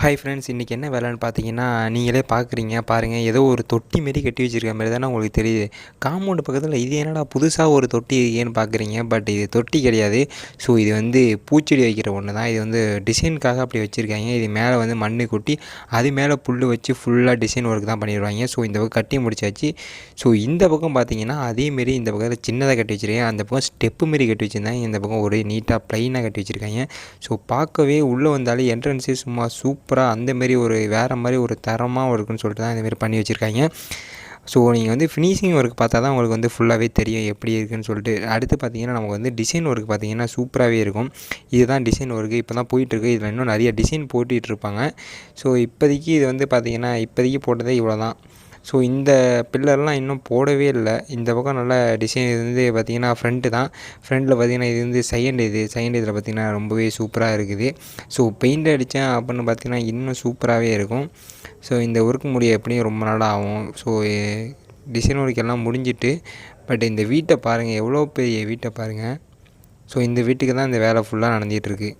Hi friends இன்றைக்கி என்ன வேலைன்னு பார்த்தீங்கன்னா நீங்களே பார்க்குறீங்க பாருங்கள் ஏதோ ஒரு தொட்டி மாரி கட்டி வச்சுருக்க மாதிரி தானே உங்களுக்கு தெரியுது. காம்பவுண்டு பக்கத்தில் இது என்னடா புதுசாக ஒரு தொட்டி இருக்கேன்னு பார்க்குறீங்க பட் இது தொட்டி கிடையாது. ஸோ இது வந்து பூச்செடி வைக்கிற ஒன்று தான். இது வந்து டிசைனுக்காக அப்படி வச்சுருக்காங்க. இது மேலே வந்து மண் கொட்டி அது மேலே புல் வச்சு ஃபுல்லாக டிசைன் ஒர்க் தான் பண்ணிடுவாங்க. ஸோ இந்த பக்கம் கட்டி முடிச்சாச்சு. ஸோ இந்த பக்கம் பார்த்தீங்கன்னா அதேமாரி இந்த பக்கத்தில் சின்னதாக கட்டி வச்சுருக்கேன். அந்த பக்கம் ஸ்டெப்பு மாரி கட்டி வச்சுருந்தாங்க இந்த பக்கம் ஒரு நீட்டாக ப்ளைனாக கட்டி வச்சுருக்காங்க. ஸோ பார்க்கவே உள்ளே வந்தாலே என்ட்ரன்ஸே சும்மா சூப் சூப்பராக அந்தமாரி ஒரு வேறு மாதிரி ஒரு தரமாக இருக்குன்னு சொல்லிட்டு தான் இந்தமாரி பண்ணி வச்சுருக்காங்க. ஸோ நீங்கள் வந்து ஃபினிஷிங் ஒர்க் பார்த்தா தான் உங்களுக்கு வந்து ஃபுல்லாகவே தெரியும் எப்படி இருக்குன்னு சொல்லிட்டு. அடுத்து பார்த்தீங்கன்னா நமக்கு வந்து டிசைன் ஒர்க் பார்த்தீங்கன்னா சூப்பராகவே இருக்கும். இதுதான் டிசைன் ஒர்க்கு இப்போ தான் போயிட்டுருக்கு. இதில் இன்னும் நிறைய டிசைன் போட்டுட்டு இருப்பாங்க. ஸோ இப்போதைக்கு இது வந்து பார்த்திங்கன்னா இப்போதைக்கு போட்டதே இவ்வளோ தான் ஸோ இந்த பில்லர்லாம் இன்னும் போடவே இல்லை. இந்த பக்கம் நல்லா டிசைன் இது வந்து பார்த்திங்கன்னா ஃப்ரண்ட்டு தான். ஃப்ரண்ட்டில் பார்த்திங்கன்னா இது வந்து செகண்ட் இது. செகண்ட் இதில் பார்த்திங்கன்னா ரொம்பவே சூப்பராக இருக்குது. ஸோ பெயிண்ட் அடித்தேன் அப்படின்னு பார்த்திங்கன்னா இன்னும் சூப்பராகவே இருக்கும். ஸோ இந்த ஒர்க் முடிய எப்படியும் ரொம்ப நாள் ஆகும். ஸோ டிசைன் ஒர்க் எல்லாம் முடிஞ்சிட்டு பட் இந்த வீட்டை பாருங்கள் எவ்வளோ பெரிய வீட்டை பாருங்கள் ஸோ இந்த வீட்டுக்கு தான் இந்த வேலை ஃபுல்லாக நடந்துகிட்ருக்கு